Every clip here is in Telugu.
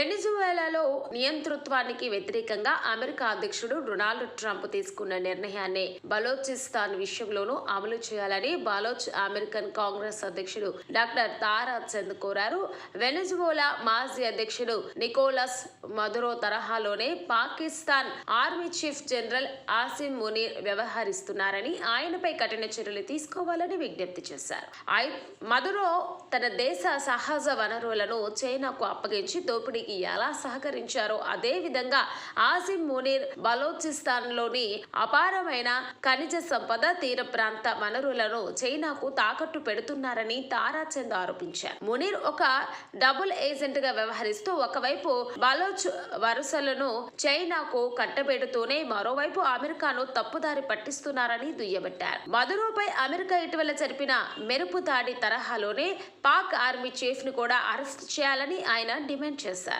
వెనిజువేలాలో నియంతృత్వానికి వ్యతిరేకంగా అమెరికా అధ్యక్షుడు డొనాల్డ్ ట్రంప్ తీసుకున్న నిర్ణయాన్ని బలోచిస్తాన్ విషయంలోనూ అమలు చేయాలని బలోచ్ అమెరికన్ కాంగ్రెస్ అధ్యక్షుడు డాక్టర్ తారా చంద్ కోరారు. వెనిజువోలా మాజీ అధ్యక్షుడు నికోలస్ మధురో తరహాలోనే Pakistan army chief general Asim Munir వ్యవహరిస్తున్నారని ఆయనపై కఠిన చర్యలు తీసుకోవాలని విజ్ఞప్తి చేశారు. మధురో తన దేశ సహజ వనరులను చైనాకు అప్పగించి దోపిడీకి ఎలా సహకరించారో అదే విధంగా ఆసిమ్ మునీర్ బలోచిస్తాన్లోని అపారమైన ఖనిజ సంపద తీర ప్రాంత వనరులను చైనాకు తాకట్టు పెడుతున్నారని తారాచంద్ ఆరోపించారు. మునీర్ ఒక డబుల్ ఏజెంట్గా వ్యవహరిస్తూ ఒకవైపు బలోచ్ వరుసలను చైనాకు కట్టబెడుతూనే మరోవైపు అమెరికాను తప్పుదారి పట్టిస్తున్నారని దుయ్యబట్టారు. మదురోపై అమెరికా ఇటీవల జరిపిన మెరుపు దాడి తరహాలోనే పాక్ ఆర్మీ చీఫ్ను కూడా అరెస్ట్ చేయాలని ఆయన డిమాండ్ చేశారు.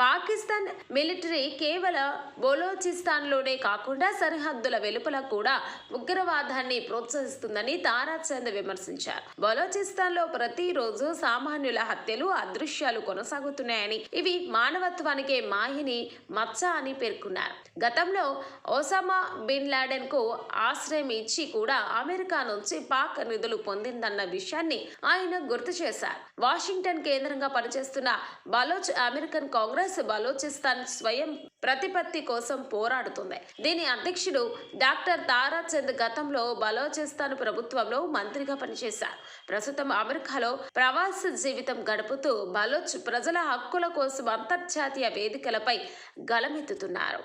పాకిస్తాన్ మిలిటరీ కేవలం బలోచిస్తాన్లోనే కాకుండా సరిహద్దుల వెలుపల కూడా ఉగ్రవాదాన్ని ప్రోత్సహిస్తుందని తారాచంద్ విమర్శించారు. బలోచిస్తాన్లో ప్రతిరోజు సామాన్యుల హత్యలు అదృశ్యాలు కొనసాగుతున్నాయని ఇవి మానవత్వానికే మాహిని మచ్చ అని పేర్కొన్నారు. గతంలో ఒసామా బిన్ లాడెన్కు ఆశ్రయం ఇచ్చి కూడా అమెరికా నుంచి పాక్ నిధులు పొందిందన్న విషయాన్ని ఆయన గుర్తు చేశారు. వాషింగ్టన్ కేంద్రంగా పనిచేస్తున్న బలోచ్ అమెరికన్ కాంగ్రెస్ బలోచిస్తాన్ స్వయం ప్రతిపత్తి కోసం పోరాడుతుంది. దీని అధ్యక్షుడు డాక్టర్ తారాచంద్ గతంలో బలోచిస్తాన్ ప్రభుత్వంలో మంత్రిగా పనిచేశారు. ప్రస్తుతం అమెరికాలో ప్రవాస జీవితం గడుపుతూ బలోచ్ ప్రజల హక్కుల కోసం అంతర్జాతీయ వేదికలపై గలమెత్తుతున్నారు